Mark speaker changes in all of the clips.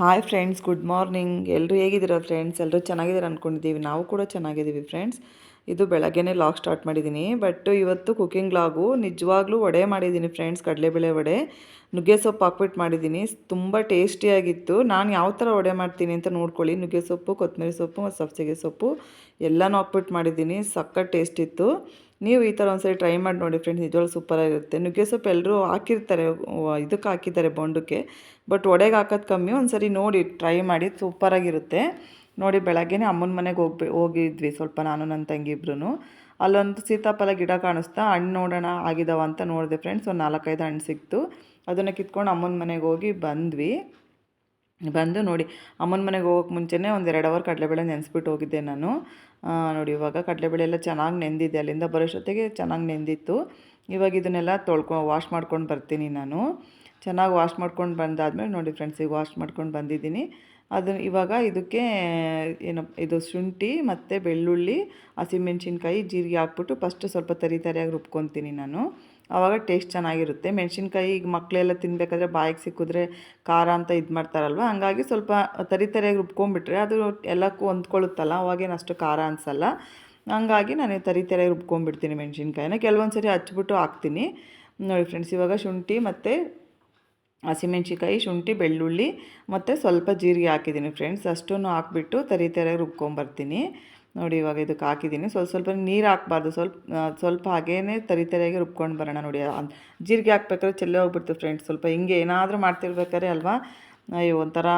Speaker 1: Hi friends good morning ಎಲ್ಲರೂ ಹೇಗಿದ್ದೀರಾ friends ಎಲ್ಲರೂ ಚೆನ್ನಾಗಿದ್ದೀರಾ ಅಂದ್ಕೊಂಡಿದ್ದೀವಿ ನಾವು ಕೂಡ ಚೆನ್ನಾಗಿದ್ದೀವಿ ಫ್ರೆಂಡ್ಸ್ ಇದು ಬೆಳಗ್ಗೆನೇ ಲಾಗ್ ಸ್ಟಾರ್ಟ್ ಮಾಡಿದ್ದೀನಿ. ಬಟ್ ಇವತ್ತು ಕುಕಿಂಗ್ ಲಾಗು ನಿಜವಾಗ್ಲೂ ವಡೆ ಮಾಡಿದ್ದೀನಿ ಫ್ರೆಂಡ್ಸ್ ಕಡಲೆಬೇಳೆ ವಡೆ. ನುಗ್ಗೆ ಸೊಪ್ಪು ಹಾಕ್ಬಿಟ್ಟು ಮಾಡಿದ್ದೀನಿ. ತುಂಬ ಟೇಸ್ಟಿಯಾಗಿತ್ತು ನಾನು ಯಾವ ಥರ ವಡೆ ಮಾಡ್ತೀನಿ ಅಂತ ನೋಡ್ಕೊಳ್ಳಿ. ನುಗ್ಗೆ ಸೊಪ್ಪು, ಕೊತ್ತಂಬರಿ ಸೊಪ್ಪು ಮತ್ತು ಸಬ್ಸಿಗೆ ಸೊಪ್ಪು ಎಲ್ಲನೂ ಹಾಕ್ಬಿಟ್ಟು ಮಾಡಿದ್ದೀನಿ. ಸಕ್ಕತ್ ಟೇಸ್ಟ್ ಇತ್ತು. ನೀವು ಈ ಥರ ಒಂದ್ಸರಿ ಟ್ರೈ ಮಾಡಿ ನೋಡಿ ಫ್ರೆಂಡ್ಸ್ ನಿಜವಾಗ್ಲೂ ಸೂಪರಾಗಿರುತ್ತೆ ನುಗ್ಗೆ ಸೊಪ್ಪು ಎಲ್ಲರೂ ಹಾಕಿರ್ತಾರೆ ಇದಕ್ಕೆ ಹಾಕಿದ್ದಾರೆ ಬೊಂಡಕ್ಕೆ ಬಟ್ ಒಡೆಗೆ ಹಾಕೋದು ಕಮ್ಮಿ ಒಂದ್ಸರಿ ನೋಡಿ ಟ್ರೈ ಮಾಡಿ ಸೂಪರಾಗಿರುತ್ತೆ ನೋಡಿ, ಬೆಳಗ್ಗೆನೇ ಅಮ್ಮನ ಮನೆಗೆ ಹೋಗ್ಬಿ, ಹೋಗಿದ್ವಿ ಸ್ವಲ್ಪ ನಾನು ನನ್ನ ತಂಗಿ ಇಬ್ರು ಅಲ್ಲೊಂದು ಸೀತಾಫಲ ಗಿಡ ಕಾಣಿಸ್ತಾ, ಹಣ್ಣು ನೋಡೋಣ ಆಗಿದಾವ ಅಂತ ನೋಡಿದೆ ಫ್ರೆಂಡ್ಸ್ ಒಂದು ನಾಲ್ಕೈದು ಹಣ್ಣು ಸಿಕ್ತು. ಅದನ್ನು ಕಿತ್ಕೊಂಡು ಅಮ್ಮನ ಮನೆಗೆ ಹೋಗಿ ಬಂದ್ವಿ. ಬಂದು ನೋಡಿ, ಅಮ್ಮನ ಮನೆಗೆ ಹೋಗೋಕೆ ಮುಂಚೆನೇ ಒಂದು ಎರಡು ಅವರ್ ಕಡಲೆಬೇಳೆ ನೆನೆಸ್ಬಿಟ್ಟು ಹೋಗಿದ್ದೆ ನಾನು. ನೋಡಿ ಇವಾಗ ಕಡಲೆಬೇಳೆ ಎಲ್ಲ ಚೆನ್ನಾಗಿ ನೆಂದಿದೆ, ಅಲ್ಲಿಂದ ಬರೋಷ್ಟೊತ್ತಿಗೆ ಚೆನ್ನಾಗಿ ನೆಂದಿತ್ತು. ಇವಾಗ ಇದನ್ನೆಲ್ಲ ತೊಳ್ಕೊ ವಾಶ್ ಮಾಡ್ಕೊಂಡು ಬರ್ತೀನಿ ನಾನು. ಚೆನ್ನಾಗಿ ವಾಶ್ ಮಾಡ್ಕೊಂಡು ಬಂದಾದಮೇಲೆ ನೋಡಿ ಫ್ರೆಂಡ್ಸ್ ಈಗ ವಾಶ್ ಮಾಡ್ಕೊಂಡು ಬಂದಿದ್ದೀನಿ. ಅದು ಇವಾಗ ಇದಕ್ಕೆ, ಏನು ಇದು ಶುಂಠಿ ಮತ್ತು ಬೆಳ್ಳುಳ್ಳಿ, ಹಸಿಮೆಣ್ಸಿನ್ಕಾಯಿ, ಜೀರಿಗೆ ಹಾಕ್ಬಿಟ್ಟು ಫಸ್ಟ್ ಸ್ವಲ್ಪ ತರಿ ತರಿಯಾಗಿ ರುಬ್ಕೊತೀನಿ ನಾನು. ಆವಾಗ ಟೇಸ್ಟ್ ಚೆನ್ನಾಗಿರುತ್ತೆ. ಮೆಣಸಿನ್ಕಾಯಿ ಈಗ ಮಕ್ಕಳೆಲ್ಲ ತಿನ್ನಬೇಕಾದ್ರೆ ಬಾಯಿಗೆ ಸಿಕ್ಕಿದ್ರೆ ಖಾರ ಅಂತ ಇದು ಮಾಡ್ತಾರಲ್ವ? ಹಂಗಾಗಿ ಸ್ವಲ್ಪ ತರಿ ತರಿಯಾಗಿ ರುಬ್ಕೊಂಡ್ಬಿಟ್ರೆ ಅದು ಎಲ್ಲಕ್ಕೂ ಹೊಂದ್ಕೊಳ್ಳುತ್ತಲ್ಲ, ಅವಾಗೇನು ಅಷ್ಟು ಖಾರ ಅನಿಸಲ್ಲ. ಹಂಗಾಗಿ ನಾನು ತರಿ ತರಿಯಾಗಿ ರುಬ್ಕೊಂಡ್ಬಿಡ್ತೀನಿ ಮೆಣಸಿನ್ಕಾಯಿನ. ಕೆಲವೊಂದು ಸರಿ ಹಚ್ಬಿಟ್ಟು ಹಾಕ್ತೀನಿ. ನೋಡಿ ಫ್ರೆಂಡ್ಸ್, ಇವಾಗ ಶುಂಠಿ ಮತ್ತು ಹಸಿಮೆಣ್ಸಿಕಾಯಿ ಶುಂಠಿ, ಬೆಳ್ಳುಳ್ಳಿ ಮತ್ತು ಸ್ವಲ್ಪ ಜೀರಿಗೆ ಹಾಕಿದ್ದೀನಿ ಫ್ರೆಂಡ್ಸ್. ಅಷ್ಟನ್ನು ಹಾಕ್ಬಿಟ್ಟು ತರಿ ತರಿಯಾಗಿ ರುಬ್ಕೊಂಬರ್ತೀನಿ ನೋಡಿ ಇವಾಗ ಇದಕ್ಕೆ ಹಾಕಿದ್ದೀನಿ. ಸ್ವಲ್ಪ ಸ್ವಲ್ಪ ನೀರು ಹಾಕ್ಬಾರ್ದು. ಸ್ವಲ್ಪ ಸ್ವಲ್ಪ ಹಾಗೇ ತರಿ ತರಿಯಾಗಿ ರುಬ್ಕೊಂಡು ಬರೋಣ ನೋಡಿ. ಜೀರಿಗೆ ಹಾಕ್ಬೇಕಾದ್ರೆ ಚೆಲ್ಲೇ ಹೋಗ್ಬಿಡ್ತು ಫ್ರೆಂಡ್ಸ್ ಸ್ವಲ್ಪ ಹಿಂಗೆ ಏನಾದರೂ ಮಾಡ್ತಿರ್ಬೇಕಾದ್ರೆ ಅಲ್ವಾ? ಅಯ್ಯೋ, ಒಂಥರ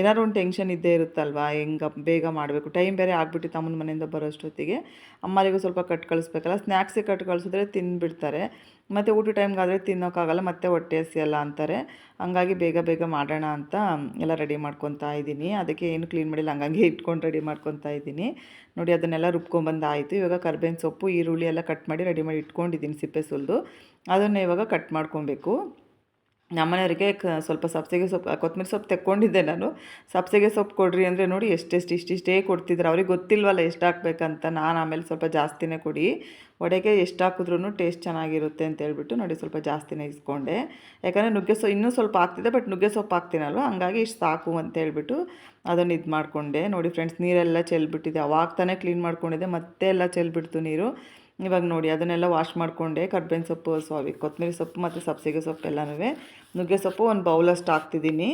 Speaker 1: ಏನಾದ್ರು ಒಂದು ಟೆನ್ಷನ್ ಇದ್ದೇ ಇರುತ್ತಲ್ವಾ? ಹೆಂಗೆ ಬೇಗ ಮಾಡಬೇಕು? ಟೈಮ್ ಬೇರೆ ಆಗಿಬಿಟ್ಟು ಅಮ್ಮನ ಮನೆಯಿಂದ ಬರೋಷ್ಟೊತ್ತಿಗೆ. ಅಮ್ಮರಿಗೂ ಸ್ವಲ್ಪ ಕಟ್ ಕಳಿಸ್ಬೇಕಲ್ಲ. ಸ್ನ್ಯಾಕ್ಸೇ ಕಟ್ ಕಳಿಸಿದ್ರೆ ತಿಂದುಬಿಡ್ತಾರೆ ಮತ್ತು ಊಟ ಟೈಮ್ಗಾದರೆ ತಿನ್ನೋಕ್ಕಾಗಲ್ಲ, ಮತ್ತೆ ಹೊಟ್ಟೆ ಹಸಿಯಲ್ಲ ಅಂತಾರೆ. ಹಂಗಾಗಿ ಬೇಗ ಬೇಗ ಮಾಡೋಣ ಅಂತ ಎಲ್ಲ ರೆಡಿ ಮಾಡ್ಕೊತಾ ಇದ್ದೀನಿ. ಅದಕ್ಕೆ ಏನು ಕ್ಲೀನ್ ಮಾಡಿಲ್ಲ, ಹಂಗಂಗೆ ಇಟ್ಕೊಂಡು ರೆಡಿ ಮಾಡ್ಕೊತಾ ಇದ್ದೀನಿ. ನೋಡಿ, ಅದನ್ನೆಲ್ಲ ರುಬ್ಕೊಂಬಂದು ಆಯಿತು ಇವಾಗ ಕರ್ಬೇವಿನ ಸೊಪ್ಪು, ಈರುಳ್ಳಿ ಎಲ್ಲ ಕಟ್ ಮಾಡಿ ರೆಡಿ ಮಾಡಿ ಇಟ್ಕೊಂಡಿದ್ದೀನಿ ಸಿಪ್ಪೆ ಸುಲಿದು. ಅದನ್ನು ಇವಾಗ ಕಟ್ ಮಾಡ್ಕೊಬೇಕು. ನಮ್ಮನೆಯವರಿಗೆ ಕ ಸ್ವಲ್ಪ ಸಬ್ಸಿಗೆ ಸೊಪ್ಪು ಕೊತ್ತಂಬರಿ ಸೊಪ್ಪು ತೆಕ್ಕೊಂಡಿದ್ದೆ ನಾನು. ಸಬ್ಸಿಗೆ ಸೊಪ್ಪು ಕೊಡ್ರಿ ಅಂದರೆ ನೋಡಿ ಎಷ್ಟೆಷ್ಟು ಇಷ್ಟಿಷ್ಟೇ ಕೊಡ್ತಿದ್ರು. ಅವ್ರಿಗೆ ಗೊತ್ತಿಲ್ವಲ್ಲ ಎಷ್ಟು ಹಾಕ್ಬೇಕಂತ. ನಾನು ಆಮೇಲೆ ಸ್ವಲ್ಪ ಜಾಸ್ತಿನೇ ಕೊಡಿ. ವಡೆಗೆ ಎಷ್ಟು ಹಾಕಿದ್ರೂ ಟೇಸ್ಟ್ ಚೆನ್ನಾಗಿರುತ್ತೆ ಅಂತ ಹೇಳ್ಬಿಟ್ಟು ನೋಡಿ ಸ್ವಲ್ಪ ಜಾಸ್ತಿನೇ ಇಸ್ಕೊಂಡೆ. ಯಾಕಂದರೆ ನುಗ್ಗೆ ಸೊ, ಇನ್ನೂ ಸ್ವಲ್ಪ ಹಾಕ್ತಿದ್ದೆ ಬಟ್ ನುಗ್ಗೆ ಸೊಪ್ಪು ಹಾಕ್ತೀನಲ್ವ? ಹಂಗಾಗಿ ಇಷ್ಟು ಸಾಕು ಅಂತ ಹೇಳ್ಬಿಟ್ಟು ಅದನ್ನು ಇದು ಮಾಡಿಕೊಂಡೆ ನೋಡಿ ಫ್ರೆಂಡ್ಸ್, ನೀರೆಲ್ಲ ಚೆಲ್ಬಿಟ್ಟಿದೆ. ಅವಾಗ ತಾನೇ ಕ್ಲೀನ್ ಮಾಡ್ಕೊಂಡಿದ್ದೆ, ಮತ್ತೆ ಎಲ್ಲ ಚೆಲ್ಬಿಡ್ತು ನೀರು. ಇವಾಗ ನೋಡಿ, ಅದನ್ನೆಲ್ಲ ವಾಶ್ ಮಾಡಿಕೊಂಡೆ. ಕರ್ಬೇವಿನ ಸೊಪ್ಪು ಸಾರಿ ಕೊತ್ತಂಬರಿ ಸೊಪ್ಪು ಮತ್ತು ಸಬ್ಸಿಗೆ ಸೊಪ್ಪು ಎಲ್ಲನೂ ನುಗ್ಗೆ ಸೊಪ್ಪು ಒಂದು ಬೌಲಷ್ಟು ಹಾಕ್ತಿದ್ದೀನಿ.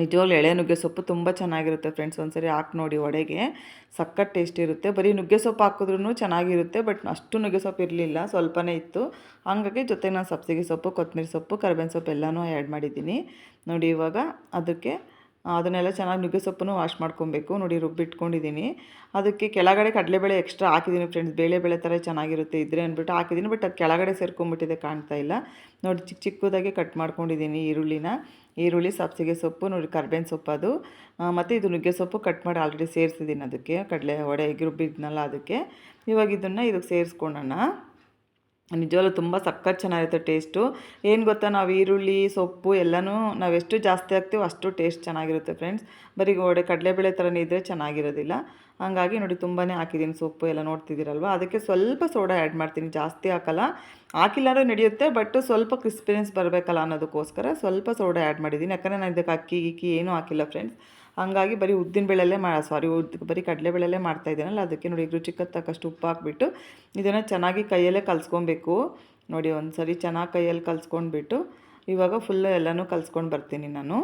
Speaker 1: ನಿಜವಾಗ್ಲೂ ಎಳೆ ನುಗ್ಗೆ ಸೊಪ್ಪು ತುಂಬ ಚೆನ್ನಾಗಿರುತ್ತೆ ಫ್ರೆಂಡ್ಸ್ ಒಂದ್ಸರಿ ಹಾಕಿ ನೋಡಿ ಒಡೆಗೆ. ಸಖತ್ ಟೇಸ್ಟ್ ಇರುತ್ತೆ. ಬರೀ ನುಗ್ಗೆ ಸೊಪ್ಪು ಹಾಕಿದ್ರೂ ಚೆನ್ನಾಗಿರುತ್ತೆ ಬಟ್ ಅಷ್ಟು ನುಗ್ಗೆ ಸೊಪ್ಪು ಇರಲಿಲ್ಲ, ಸ್ವಲ್ಪನೇ ಇತ್ತು. ಹಾಗಾಗಿ ಜೊತೆಗೆ ನಾನು ಸಬ್ಸಿಗೆ ಸೊಪ್ಪು, ಕೊತ್ತಂಬರಿ ಸೊಪ್ಪು, ಕರ್ಬೇವಿನ ಸೊಪ್ಪು ಎಲ್ಲನೂ ಆ್ಯಡ್ ಮಾಡಿದ್ದೀನಿ. ನೋಡಿ ಇವಾಗ ಅದಕ್ಕೆ ಅದನ್ನೆಲ್ಲ ಚೆನ್ನಾಗಿ ನುಗ್ಗೆ ಸೊಪ್ಪನ್ನು ವಾಶ್ ಮಾಡ್ಕೊಬೇಕು. ನೋಡಿ ರುಬ್ಬಿಟ್ಕೊಂಡಿದ್ದೀನಿ ಅದಕ್ಕೆ ಕೆಳಗಡೆ ಕಡಲೆಬೇಳೆ ಎಕ್ಸ್ಟ್ರಾ ಹಾಕಿದ್ದೀನಿ ಫ್ರೆಂಡ್ಸ್ ಬೇಳೆ ಬೇಳೆ ಥರ ಚೆನ್ನಾಗಿರುತ್ತೆ ಇದ್ರೆ ಅಂದ್ಬಿಟ್ಟು ಹಾಕಿದ್ದೀನಿ. ಬಟ್ ಅದು ಕೆಳಗಡೆ ಸೇರ್ಕೊಂಬಿಟ್ಟಿದೆ ಕಾಣ್ತಾ ಇಲ್ಲ. ನೋಡಿ, ಚಿಕ್ಕ ಚಿಕ್ಕದಾಗಿ ಕಟ್ ಮಾಡ್ಕೊಂಡಿದ್ದೀನಿ ಈರುಳ್ಳಿನ. ಈರುಳ್ಳಿ, ಸಬ್ಸಿಗೆ ಸೊಪ್ಪು, ನೋಡಿ, ಕರ್ಬೇವಿನ ಸೊಪ್ಪು ಅದು. ಮತ್ತು ಇದು ನುಗ್ಗೆ ಸೊಪ್ಪು ಕಟ್ ಮಾಡಿ ಆಲ್ರೆಡಿ ಸೇರಿಸಿದ್ದೀನಿ ಅದಕ್ಕೆ. ಕಡಲೆ ವಡೆಗೆ ರುಬ್ಬಿದ್ನಲ್ಲ ಅದಕ್ಕೆ. ಇವಾಗ ಇದನ್ನು ಇದಕ್ಕೆ ಸೇರಿಸ್ಕೊಳ್ಳೋಣ ನಿಜವಾಗ್ಲೂ ತುಂಬ ಸಖತ್ ಚೆನ್ನಾಗಿರುತ್ತೆ ಟೇಸ್ಟು ಏನು ಗೊತ್ತಾ, ನಾವು ಈರುಳ್ಳಿ, ಸೊಪ್ಪು ಎಲ್ಲನೂ ನಾವು ಎಷ್ಟು ಜಾಸ್ತಿ ಹಾಕ್ತೀವೋ ಅಷ್ಟು ಟೇಸ್ಟ್ ಚೆನ್ನಾಗಿರುತ್ತೆ ಫ್ರೆಂಡ್ಸ್ ಬರೀ ಗೋಡೆ ಕಡಲೆಬೇಳೆ ಥರನೇ ಇದ್ದರೆ ಚೆನ್ನಾಗಿರೋದಿಲ್ಲ. ಹಾಗಾಗಿ ನೋಡಿ ತುಂಬಾ ಹಾಕಿದ್ದೀನಿ ಸೊಪ್ಪು ಎಲ್ಲ ನೋಡ್ತಿದ್ದೀರಲ್ವ? ಅದಕ್ಕೆ ಸ್ವಲ್ಪ ಸೋಡಾ ಆ್ಯಡ್ ಮಾಡ್ತೀನಿ. ಜಾಸ್ತಿ ಹಾಕಲ್ಲ. ಹಾಕಿಲ್ಲಾಂದ್ರೆ ನಡೆಯುತ್ತೆ ಬಟ್ ಸ್ವಲ್ಪ ಕ್ರಿಸ್ಪಿನೆಸ್ ಬರಬೇಕಲ್ಲ ಅನ್ನೋದಕ್ಕೋಸ್ಕರ ಸ್ವಲ್ಪ ಸೋಡಾ ಆ್ಯಡ್ ಮಾಡಿದ್ದೀನಿ ಯಾಕಂದರೆ ನಾನು ಇದಕ್ಕೆ ಅಕ್ಕಿ, ಗಿಕ್ಕಿ ಏನೂ ಹಾಕಿಲ್ಲ ಫ್ರೆಂಡ್ಸ್ ಹಂಗಾಗಿ ಬರೀ ಉದ್ದಿನ ಬೇಳೆಲ್ಲೇ ಮಾ ಸಾರಿ ಉದ್ದು ಬರೀ ಕಡಲೆಬೇಳೆಲ್ಲೇ ಮಾಡ್ತಾ ಇದ್ದೀನಲ್ಲ, ಅದಕ್ಕೆ ನೋಡಿ ರುಚಿಗೆ ತಕ್ಕಷ್ಟು ಉಪ್ಪು ಹಾಕ್ಬಿಟ್ಟು ಇದನ್ನು ಚೆನ್ನಾಗಿ ಕೈಯಲ್ಲೇ ಕಲಿಸ್ಕೊಬೇಕು. ನೋಡಿ ಒಂದು ಸರಿ ಚೆನ್ನಾಗಿ ಕೈಯಲ್ಲಿ ಕಲಿಸ್ಕೊಂಡ್ಬಿಟ್ಟು ಇವಾಗ ಫುಲ್ಲು ಎಲ್ಲನೂ ಕಲಿಸ್ಕೊಂಡು ಬರ್ತೀನಿ ನಾನು.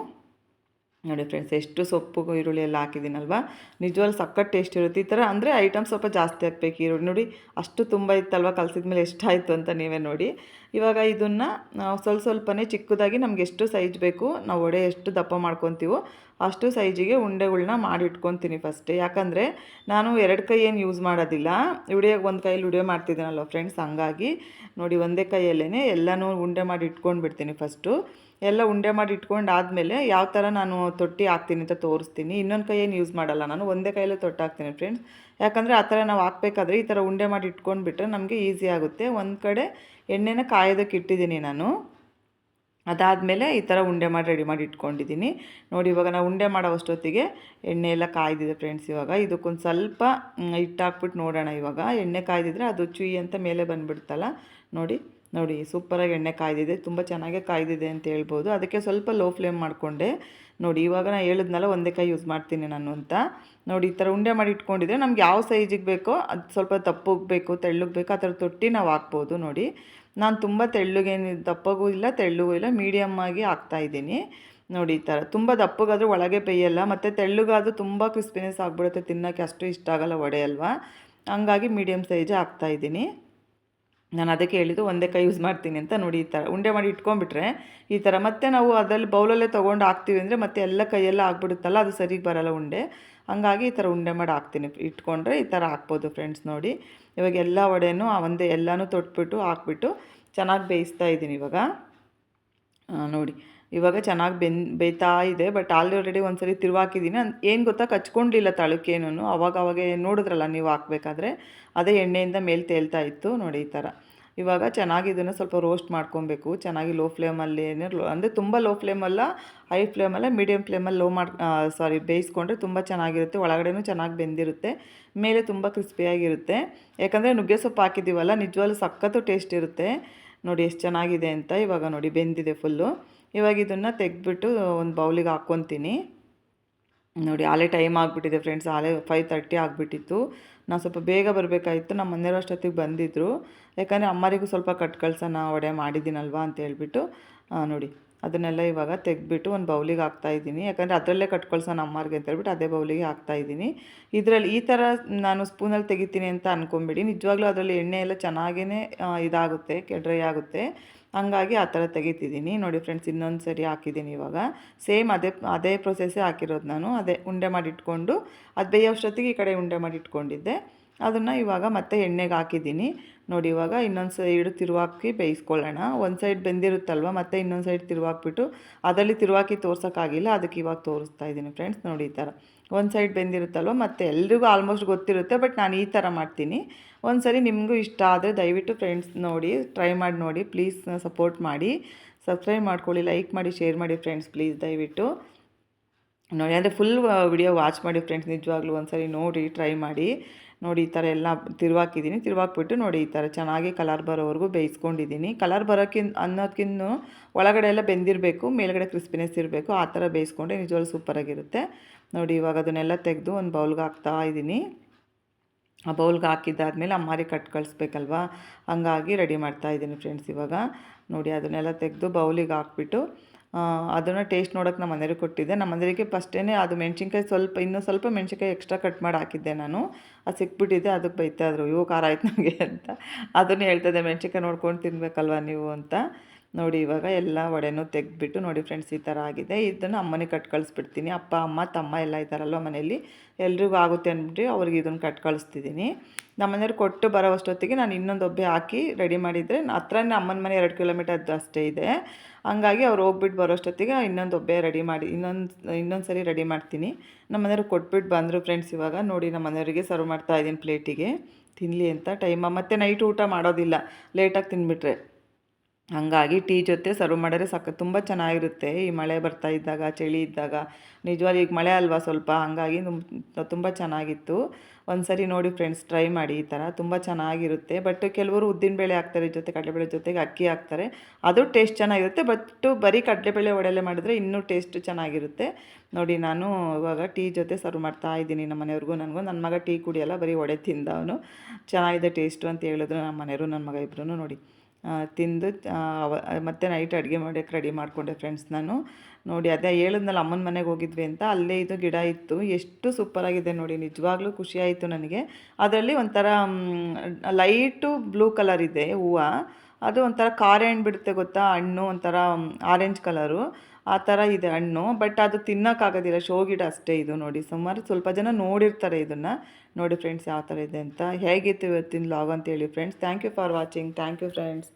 Speaker 1: ನೋಡಿ ಫ್ರೆಂಡ್ಸ್ ಎಷ್ಟು ಸೊಪ್ಪು ಈರುಳ್ಳಿ ಎಲ್ಲ ಹಾಕಿದ್ದೀನಲ್ವ? ನಿಜವಾಗ್ಲೂ ಸಕ್ಕತ್ ಟೇಸ್ಟ್ ಇರುತ್ತೆ. ಈ ಥರ ಅಂದರೆ ಐಟಮ್ ಸ್ವಲ್ಪ ಜಾಸ್ತಿ ಹಾಕ್ಬೇಕು ಈರುಳ್ಳಿ. ನೋಡಿ ಅಷ್ಟು ತುಂಬ ಇತ್ತಲ್ವ ಕಲಸಿದ ಮೇಲೆ ಎಷ್ಟಾಯಿತು ಅಂತ ನೀವೇ ನೋಡಿ. ಇವಾಗ ಇದನ್ನು ನಾವು ಸ್ವಲ್ಪ ಸ್ವಲ್ಪನೇ ಚಿಕ್ಕದಾಗಿ ನಮ್ಗೆ ಎಷ್ಟು ಸೈಜ್ ಬೇಕು, ನಾವು ಒಡೆ ಎಷ್ಟು ದಪ್ಪ ಮಾಡ್ಕೊತೀವೋ ಅಷ್ಟು ಸೈಜಿಗೆ ಉಂಡೆಗಳ್ನ ಮಾಡಿ ಫಸ್ಟ್ ಯಾಕಂದರೆ ನಾನು ಎರಡು ಕೈ ಏನು ಯೂಸ್ ಮಾಡೋದಿಲ್ಲ. ವಿಡಿಯೋಗೆ ಒಂದು ಕೈಯಲ್ಲಿ ವಿಡಿಯೋ ಮಾಡ್ತಿದ್ದೀನಲ್ಲ ಫ್ರೆಂಡ್ಸ್ ಹಂಗಾಗಿ ನೋಡಿ ಒಂದೇ ಕೈಯಲ್ಲೇ ಎಲ್ಲನೂ ಉಂಡೆ ಮಾಡಿ ಇಟ್ಕೊಂಡು ಬಿಡ್ತೀನಿ ಫಸ್ಟು ಎಲ್ಲ ಉಂಡೆ ಮಾಡಿ ಇಟ್ಕೊಂಡು ಆದಮೇಲೆ ಯಾವ ಥರ ನಾನು ತೊಟ್ಟಿ ಹಾಕ್ತೀನಿ ಅಂತ ತೋರಿಸ್ತೀನಿ. ಇನ್ನೊಂದು ಕೈ ಏನು ಯೂಸ್ ಮಾಡಲ್ಲ ನಾನು, ಒಂದೇ ಕೈಯಲ್ಲೇ ತೊಟ್ಟು ಹಾಕ್ತೀನಿ ಫ್ರೆಂಡ್ಸ್ ಯಾಕಂದರೆ ಆ ಥರ ನಾವು ಹಾಕ್ಬೇಕಾದ್ರೆ ಈ ಥರ ಉಂಡೆ ಮಾಡಿ ಇಟ್ಕೊಂಡ್ಬಿಟ್ರೆ ನಮಗೆ ಈಸಿ ಆಗುತ್ತೆ. ಒಂದು ಕಡೆ ಎಣ್ಣೆನ ಕಾಯೋದಕ್ಕೆ ಇಟ್ಟಿದ್ದೀನಿ ನಾನು. ಅದಾದಮೇಲೆ ಈ ಥರ ಉಂಡೆ ಮಾಡಿ ರೆಡಿ ಮಾಡಿ ಇಟ್ಕೊಂಡಿದ್ದೀನಿ. ನೋಡಿ, ಇವಾಗ ನಾವು ಉಂಡೆ ಮಾಡೋ ಅಷ್ಟೊತ್ತಿಗೆ ಎಣ್ಣೆ ಎಲ್ಲ ಕಾಯ್ದಿದೆ ಫ್ರೆಂಡ್ಸ್ ಇವಾಗ. ಇದಕ್ಕೊಂದು ಸ್ವಲ್ಪ ಹಿಟ್ಟಾಕ್ಬಿಟ್ಟು ನೋಡೋಣ ಇವಾಗ. ಎಣ್ಣೆ ಕಾಯ್ದಿದ್ರೆ ಅದು ಚುಯಿ ಅಂತ ಮೇಲೆ ಬಂದುಬಿಡ್ತಲ್ಲ. ನೋಡಿ ನೋಡಿ, ಸೂಪರಾಗಿ ಎಣ್ಣೆ ಕಾಯ್ದಿದೆ. ತುಂಬ ಚೆನ್ನಾಗೇ ಕಾಯ್ದಿದೆ ಅಂತ ಹೇಳ್ಬೋದು. ಅದಕ್ಕೆ ಸ್ವಲ್ಪ ಲೋ ಫ್ಲೇಮ್ ಮಾಡಿಕೊಂಡೆ. ನೋಡಿ, ಇವಾಗ ನಾನು ಹೇಳಿದ್ನಲ್ಲ, ಒಂದೇ ಕೈ ಯೂಸ್ ಮಾಡ್ತೀನಿ ನಾನು ಅಂತ. ನೋಡಿ, ಈ ಥರ ಉಂಡೆ ಮಾಡಿ ಇಟ್ಕೊಂಡಿದ್ರೆ ನಮ್ಗೆ ಯಾವ ಸೈಜಿಗೆ ಬೇಕೋ, ಅದು ಸ್ವಲ್ಪ ತಪ್ಪಗೆ ಬೇಕು ತೆಳ್ಳಗೆ ಬೇಕೋ ಆ ಥರ ತೊಟ್ಟಿ ನಾವು ಹಾಕ್ಬೋದು ನೋಡಿ. ನಾನು ತುಂಬ ತೆಳ್ಳಗೇನು ದಪ್ಪಗೂ ಇಲ್ಲ, ತೆಳ್ಳಗೂ ಇಲ್ಲ ಮೀಡಿಯಮ್ ಆಗಿ ಹಾಕ್ತಾಯಿದ್ದೀನಿ ನೋಡಿ ಈ ಥರ ತುಂಬ ದಪ್ಪಗಾದರೂ ಒಳಗೆ ಬೇಯಲ್ಲ, ಮತ್ತು ತೆಳ್ಳಗಾದರೂ ತುಂಬ ಕ್ರಿಸ್ಪಿನೆಸ್ ಆಗಿಬಿಡುತ್ತೆ, ತಿನ್ನೋಕ್ಕೆ ಅಷ್ಟು ಇಷ್ಟ ಆಗಲ್ಲ ವಡೆ ಅಲ್ವಾ? ಹಂಗಾಗಿ ಮೀಡಿಯಮ್ ಸೈಜೇ ಹಾಕ್ತಾಯಿದ್ದೀನಿ ನಾನು ಅದಕ್ಕೆ ಹೇಳಿದ್ದು ಒಂದೇ ಕೈ ಯೂಸ್ ಮಾಡ್ತೀನಿ ಅಂತ ನೋಡಿ ಈ ಥರ ಉಂಡೆ ಮಾಡಿ ಇಟ್ಕೊಂಡ್ಬಿಟ್ರೆ ಈ ಥರ ಮತ್ತೆ ನಾವು ಅದರಲ್ಲಿ ಬೌಲಲ್ಲೇ ತೊಗೊಂಡು ಹಾಕ್ತೀವಿ ಅಂದರೆ ಮತ್ತೆ ಎಲ್ಲ ಕೈಯೆಲ್ಲ ಆಗ್ಬಿಡುತ್ತಲ್ಲ, ಅದು ಸರಿಗೆ ಬರಲ್ಲ ಉಂಡೆ. ಹಂಗಾಗಿ ಈ ಥರ ಉಂಡೆ ಮಾಡಿ ಹಾಕ್ತೀನಿ ಇಟ್ಕೊಂಡ್ರೆ ಈ ಥರ ಹಾಕ್ಬೋದು ಫ್ರೆಂಡ್ಸ್ ನೋಡಿ. ಇವಾಗ ಎಲ್ಲ ವಡೆನೂ ಒಂದೇ ಎಲ್ಲನೂ ತೊಟ್ಬಿಟ್ಟು ಹಾಕ್ಬಿಟ್ಟು ಚೆನ್ನಾಗಿ ಬೇಯಿಸ್ತಾ ಇದ್ದೀನಿ ಇವಾಗ. ನೋಡಿ. ಇವಾಗ ಚೆನ್ನಾಗಿ ಬೆನ್ ಬೇಯ್ತಾ ಇದೆ ಬಟ್ ಆಲ್ರೆಡಿ ಒಂದು ಸರಿ ತಿರುವಾಕಿದ್ದೀನಿ. ಏನು ಗೊತ್ತಾ? ಕಚ್ಕೊಂಡಿಲ್ಲ ತಳುಕೇನೂ ಅವಾಗ ಅವಾಗ ನೋಡಿದ್ರಲ್ಲ ನೀವು ಹಾಕ್ಬೇಕಾದ್ರೆ, ಅದೇ ಎಣ್ಣೆಯಿಂದ ಮೇಲೆ ತೇಲ್ತಾ ಇತ್ತು ನೋಡಿ ಈ ಥರ. ಇವಾಗ ಚೆನ್ನಾಗಿ ಇದನ್ನು ಸ್ವಲ್ಪ ರೋಸ್ಟ್ ಮಾಡ್ಕೊಬೇಕು. ಚೆನ್ನಾಗಿ ಲೋ ಫ್ಲೇಮಲ್ಲಿ ಅಂದರೆ ತುಂಬ ಲೋ ಫ್ಲೇಮಲ್ಲ ಹೈ ಫ್ಲೇಮಲ್ಲ ಮೀಡಿಯಮ್ ಫ್ಲೇಮಲ್ಲಿ ಲೋ ಮಾಡಿ ಸಾರಿ ಬೇಯಿಸ್ಕೊಂಡ್ರೆ ತುಂಬ ಚೆನ್ನಾಗಿರುತ್ತೆ, ಒಳಗಡೆನೂ ಚೆನ್ನಾಗಿ ಬೆಂದಿರುತ್ತೆ, ಮೇಲೆ ತುಂಬ ಕ್ರಿಸ್ಪಿಯಾಗಿರುತ್ತೆ. ಯಾಕಂದರೆ ನುಗ್ಗೆ ಸೊಪ್ಪು ಹಾಕಿದ್ದೀವಲ್ಲ, ನಿಜವಾಗ್ಲೂ ಸಖತ್ತು ಟೇಸ್ಟ್ ಇರುತ್ತೆ. ನೋಡಿ ಎಷ್ಟು ಚೆನ್ನಾಗಿದೆ ಅಂತ ಇವಾಗ ನೋಡಿ ಬೆಂದಿದೆ ಫುಲ್ಲು ಇವಾಗ ಇದನ್ನು ತೆಗೆದ್ಬಿಟ್ಟು ಒಂದು ಬೌಲಿಗೆ ಹಾಕ್ಕೊತೀನಿ. ನೋಡಿ, ಆಲೇ ಟೈಮ್ ಆಗಿಬಿಟ್ಟಿದೆ ಫ್ರೆಂಡ್ಸ್ ಆಲೇ ಫೈವ್ ತರ್ಟಿ ಆಗಿಬಿಟ್ಟಿತ್ತು. ನಾನು ಸ್ವಲ್ಪ ಬೇಗ ಬರಬೇಕಾಗಿತ್ತು ನಮ್ಮ ಮನೆಯವರು ಅಷ್ಟೊತ್ತಿಗೆ ಬಂದಿದ್ದರು ಯಾಕಂದರೆ ಅಮ್ಮರಿಗೂ ಸ್ವಲ್ಪ ಕಟ್ ಕಳ್ಸೋಣ ವಡೆ ಮಾಡಿದ್ದೀನಲ್ವಾ ಅಂತ ಹೇಳ್ಬಿಟ್ಟು ನೋಡಿ. ಅದನ್ನೆಲ್ಲ ಇವಾಗ ತೆಗೆದ್ಬಿಟ್ಟು ಒಂದು ಬೌಲಿಗೆ ಹಾಕ್ತಾಯಿದ್ದೀನಿ ಯಾಕಂದರೆ ಅದರಲ್ಲೇ ಕಟ್ಕೊಳ್ಸೋಣ ಅಮ್ಮರಿಗೆ ಅಂತ ಹೇಳ್ಬಿಟ್ಟು ಅದೇ ಬೌಲಿಗೆ ಹಾಕ್ತಾಯಿದ್ದೀನಿ ಇದರಲ್ಲಿ ಈ ಥರ ನಾನು ಸ್ಪೂನಲ್ಲಿ ತೆಗಿತೀನಿ ಅಂತ ಅಂದ್ಕೊಂಬಿಡಿ ನಿಜವಾಗ್ಲೂ ಅದರಲ್ಲಿ ಎಣ್ಣೆ ಎಲ್ಲ ಚೆನ್ನಾಗೇ ಇದಾಗುತ್ತೆ ಡ್ರೈ ಆಗುತ್ತೆ. ಹಂಗಾಗಿ ಆ ಥರ ತೆಗಿತಿದ್ದೀನಿ. ನೋಡಿ ಫ್ರೆಂಡ್ಸ್, ಇನ್ನೊಂದು ಸರಿ ಹಾಕಿದ್ದೀನಿ ಇವಾಗ. ಸೇಮ್ ಅದೇ ಅದೇ ಪ್ರೊಸೆಸ್ಸೇ ಹಾಕಿರೋದು ನಾನು. ಅದೇ ಉಂಡೆ ಮಾಡಿಟ್ಕೊಂಡು ಅದು ಬೇಯೋಷ್ಟೊತ್ತಿಗೆ ಈ ಕಡೆ ಉಂಡೆ ಮಾಡಿ ಇಟ್ಕೊಂಡಿದ್ದೆ. ಅದನ್ನು ಇವಾಗ ಮತ್ತೆ ಎಣ್ಣೆಗೆ ಹಾಕಿದ್ದೀನಿ. ನೋಡಿ, ಇವಾಗ ಇನ್ನೊಂದು ಸೈಡ್ ತಿರುವಾಕಿ ಬೇಯಿಸ್ಕೊಳ್ಳೋಣ. ಒಂದು ಸೈಡ್ ಬೆಂದಿರುತ್ತಲ್ವ, ಮತ್ತೆ ಇನ್ನೊಂದು ಸೈಡ್ ತಿರುವಾಕ್ಬಿಟ್ಟು ಅದರಲ್ಲಿ ತಿರುವಾಕಿ ತೋರ್ಸೋಕ್ಕಾಗಿಲ್ಲ ಅದಕ್ಕೆ ಇವಾಗ ತೋರಿಸ್ತಾ ಇದ್ದೀನಿ ಫ್ರೆಂಡ್ಸ್. ನೋಡಿ, ಈ ಥರ ಒಂದು ಸೈಡ್ ಬೆಂದಿರುತ್ತಲ್ವ, ಮತ್ತು ಎಲ್ರಿಗೂ ಆಲ್ಮೋಸ್ಟ್ ಗೊತ್ತಿರುತ್ತೆ, ಬಟ್ ನಾನು ಈ ಥರ ಮಾಡ್ತೀನಿ. ಒಂದು ಸರಿ ನಿಮಗೂ ಇಷ್ಟ ಆದರೆ ದಯವಿಟ್ಟು ಫ್ರೆಂಡ್ಸ್ ನೋಡಿ, ಟ್ರೈ ಮಾಡಿ ನೋಡಿ. ಪ್ಲೀಸ್ ಸಪೋರ್ಟ್ ಮಾಡಿ. ಸಬ್ಸ್ಕ್ರೈಬ್ ಮಾಡ್ಕೊಳ್ಳಿ, ಲೈಕ್ ಮಾಡಿ, ಶೇರ್ ಮಾಡಿ ಫ್ರೆಂಡ್ಸ್. ಪ್ಲೀಸ್ ದಯವಿಟ್ಟು. ನೋಡಿ, ಅಂದರೆ ಫುಲ್ ವಿಡಿಯೋ ವಾಚ್ ಮಾಡಿ ಫ್ರೆಂಡ್ಸ್. ನಿಜವಾಗ್ಲೂ ಒಂದು ಸರಿ ನೋಡಿ, ಟ್ರೈ ಮಾಡಿ. ನೋಡಿ, ಈ ಥರ ಎಲ್ಲ ತಿರುವಾಕಿದ್ದೀನಿ. ತಿರುವಾಕ್ಬಿಟ್ಟು ನೋಡಿ, ಈ ಥರ ಚೆನ್ನಾಗಿ ಕಲರ್ ಬರೋವರೆಗೂ ಬೇಯಿಸ್ಕೊಂಡಿದ್ದೀನಿ. ಕಲರ್ ಬರೋಕ್ಕಿಂತ ಅನ್ನೋದಕ್ಕಿಂತ ಒಳಗಡೆ ಎಲ್ಲ ಬೆಂದಿರಬೇಕು, ಮೇಲ್ಗಡೆ ಕ್ರಿಸ್ಪಿನೆಸ್ ಇರಬೇಕು, ಆ ಥರ ಬೇಯಿಸ್ಕೊಂಡ್ರೆ ನಿಜವಾಗ್ಲೂ ಸೂಪರಾಗಿರುತ್ತೆ ನೋಡಿ, ಇವಾಗ ಅದನ್ನೆಲ್ಲ ತೆಗೆದು ಒಂದು ಬೌಲ್ಗೆ ಹಾಕ್ತಾ ಇದ್ದೀನಿ ಆ ಬೌಲ್ಗೆ ಹಾಕಿದ್ದಾದ್ಮೇಲೆ ಅಮ್ಮಾರಿ ಕಟ್ ಕಳಿಸ್ಬೇಕಲ್ವಾ? ಹಂಗಾಗಿ ರೆಡಿ ಮಾಡ್ತಾ ಇದ್ದೀನಿ ಫ್ರೆಂಡ್ಸ್ ಇವಾಗ. ನೋಡಿ, ಅದನ್ನೆಲ್ಲ ತೆಗೆದು ಬೌಲಿಗೆ ಹಾಕ್ಬಿಟ್ಟು ಅದನ್ನು ಟೇಸ್ಟ್ ನೋಡೋಕೆ ನಮ್ಮ ಮನೆಯವ್ರಿಗೆ ಕೊಟ್ಟಿದ್ದೆ. ನಮ್ಮ ಮನೆಯವರಿಗೆ ಫಸ್ಟೇ ಅದು ಮೆಣ್ಸಿನ್ಕಾಯಿ ಸ್ವಲ್ಪ, ಇನ್ನೂ ಸ್ವಲ್ಪ ಮೆಣ್ಸಿನ್ಕಾಯಿ ಎಕ್ಸ್ಟ್ರಾ ಕಟ್ ಮಾಡಿ ಹಾಕಿದ್ದೆ ನಾನು. ಅದು ಸಿಕ್ಬಿಟ್ಟಿದ್ದೆ ಅದಕ್ಕೆ ಬೈತಾ ಇದ್ರು. ಇವು ಖಾರ ಆಯ್ತು ನನಗೆ ಅಂತ. ಅದನ್ನು ಹೇಳ್ತದೆ ಮೆಣ್ಸಿನ್ಕಾಯಿ ನೋಡ್ಕೊಂಡು ತಿನ್ಬೇಕಲ್ವ ನೀವು? ಅಂತ. ನೋಡಿ, ಇವಾಗ ಎಲ್ಲ ಒಡೆನೂ ತೆಗೆದ್ಬಿಟ್ಟು ನೋಡಿ ಫ್ರೆಂಡ್ಸ್ ಈ ಥರ ಆಗಿದೆ. ಇದನ್ನು ಅಮ್ಮನಿಗೆ ಕಟ್ ಕಳಿಸ್ಬಿಡ್ತೀನಿ. ಅಪ್ಪ, ಅಮ್ಮ, ತಮ್ಮ ಎಲ್ಲ ಇದ್ದಾರಲ್ವ ಮನೆಯಲ್ಲಿ? ಎಲ್ರಿಗೂ ಆಗುತ್ತೆ ಅಂದ್ಬಿಟ್ಟು ಅವ್ರಿಗೆ ಇದನ್ನು ಕಟ್ ಕಳಿಸ್ತಿದ್ದೀನಿ. ನಮ್ಮ ಮನೆಯವ್ರು ಕೊಟ್ಟು ಬರೋ ಅಷ್ಟೊತ್ತಿಗೆ ನಾನು ಇನ್ನೊಂದು ಒಬ್ಬೆ ಹಾಕಿ ರೆಡಿ ಮಾಡಿದರೆ, ಹತ್ರನೇ ಅಮ್ಮನ ಮನೆ ಎರಡು ಕಿಲೋಮೀಟರ್ದು ಅಷ್ಟೇ ಇದೆ. ಹಂಗಾಗಿ ಅವ್ರು ಹೋಗ್ಬಿಟ್ಟು ಬರೋಷ್ಟೊತ್ತಿಗೆ ಇನ್ನೊಂದು ಒಬ್ಬೆ ರೆಡಿ ಮಾಡಿ, ಇನ್ನೊಂದು ಇನ್ನೊಂದು ಸರಿ ರೆಡಿ ಮಾಡ್ತೀನಿ. ನಮ್ಮ ಮನೆಯವ್ರು ಕೊಟ್ಬಿಟ್ಟು ಬಂದರು ಫ್ರೆಂಡ್ಸ್ ಇವಾಗ. ನೋಡಿ ನಮ್ಮ ಮನೆಯವರಿಗೆ ಸರ್ವ್ ಮಾಡ್ತಾ ಇದ್ದೀನಿ ಪ್ಲೇಟಿಗೆ ತಿನ್ನಲಿ ಅಂತ ಟೈಮ ಮತ್ತು ನೈಟ್ ಊಟ ಮಾಡೋದಿಲ್ಲ. ಲೇಟಾಗಿ ತಿನ್ಬಿಟ್ರೆ. ಹಾಗಾಗಿ ಟೀ ಜೊತೆ ಸರ್ವ್ ಮಾಡಿದ್ರೆ ಸಕ್ಕ ತುಂಬ ಚೆನ್ನಾಗಿರುತ್ತೆ. ಈ ಮಳೆ ಬರ್ತಾ ಇದ್ದಾಗ, ಚಳಿ ಇದ್ದಾಗ. ನಿಜವಾಗಿ ಈಗ ಮಳೆ ಅಲ್ವಾ ಸ್ವಲ್ಪ? ಹಾಗಾಗಿ ತುಂಬ ಚೆನ್ನಾಗಿತ್ತು. ಒಂದು ಸರಿ ನೋಡಿ ಫ್ರೆಂಡ್ಸ್ ಟ್ರೈ ಮಾಡಿ ಈ ಥರ ತುಂಬ ಚೆನ್ನಾಗಿರುತ್ತೆ. ಬಟ್ ಕೆಲವರು ಉದ್ದಿನಬೇಳೆ ಹಾಕ್ತಾರೆ ಜೊತೆ ಕಡಲೆಬೇಳೆ ಜೊತೆಗೆ ಅಕ್ಕಿ ಹಾಕ್ತಾರೆ. ಅದು ಟೇಸ್ಟ್ ಚೆನ್ನಾಗಿರುತ್ತೆ. ಬಟ್ ಬರೀ ಕಡಲೆಬೇಳೆ ಒಡೆಯಲ್ಲೇ ಮಾಡಿದ್ರೆ ಇನ್ನೂ ಟೇಸ್ಟ್ ಚೆನ್ನಾಗಿರುತ್ತೆ. ನೋಡಿ, ನಾನು ಇವಾಗ ಟೀ ಜೊತೆ ಸರ್ವ್ ಮಾಡ್ತಾ ಇದ್ದೀನಿ ನಮ್ಮ ಮನೆಯವ್ರಿಗೂ, ನನಗೂ. ನನ್ನ ಮಗ ಟೀ ಕುಡಿಯಲ್ಲ, ಬರೀ ಒಡೆ ತಿಂದ ಅವನು ಚೆನ್ನಾಗಿದೆ ಟೇಸ್ಟು ಅಂತ ಹೇಳಿದ್ರು ನಮ್ಮ ಮನೆಯವರು, ನನ್ನ ಮಗ ಇಬ್ಬರೂ ನೋಡಿ. ತಿಂದು ಮತ್ತೆ ನೈಟ್ ಅಡುಗೆ ಮಾಡೋಕ್ಕೆ ರೆಡಿ ಮಾಡಿಕೊಂಡೆ ಫ್ರೆಂಡ್ಸ್ ನಾನು. ನೋಡಿ, ಅದೇ ಹೇಳಿದ್ನಲ್ಲ, ಅಮ್ಮನ ಮನೆಗೆ ಹೋಗಿದ್ವಿ ಅಂತ. ಅಲ್ಲೇ ಇದು ಗಿಡ ಇತ್ತು. ಎಷ್ಟು ಸೂಪರಾಗಿದೆ ನೋಡಿ. ನಿಜವಾಗ್ಲೂ ಖುಷಿ ಆಯಿತು ನನಗೆ. ಅದರಲ್ಲಿ ಒಂಥರ ಲೈಟು ಬ್ಲೂ ಕಲರ್ ಇದೆ, ಹೂವು. ಅದು ಒಂಥರ ಖಾರ ಹಣ್ಣು ಬಿಡುತ್ತೆ ಗೊತ್ತಾ? ಹಣ್ಣು ಒಂಥರ ಆರೆಂಜ್ ಕಲರು ಆ ಥರ ಇದೆ ಹಣ್ಣು ಬಟ್ ಅದು ತಿನ್ನೋಕ್ಕಾಗೋದಿಲ್ಲ ಶೋ ಗಿಡ ಅಷ್ಟೇ ಇದು ನೋಡಿ. ಸುಮಾರು ಸ್ವಲ್ಪ ಜನ ನೋಡಿರ್ತಾರೆ ಇದನ್ನು. ನೋಡಿ ಫ್ರೆಂಡ್ಸ್ ಯಾವ ಥರ ಇದೆ ಅಂತ. ಹೇಗಿತ್ತು ಇವತ್ತಿನ ಲಾಗ್ ಅಂತ ಹೇಳಿ friends thank you for watching thank you friends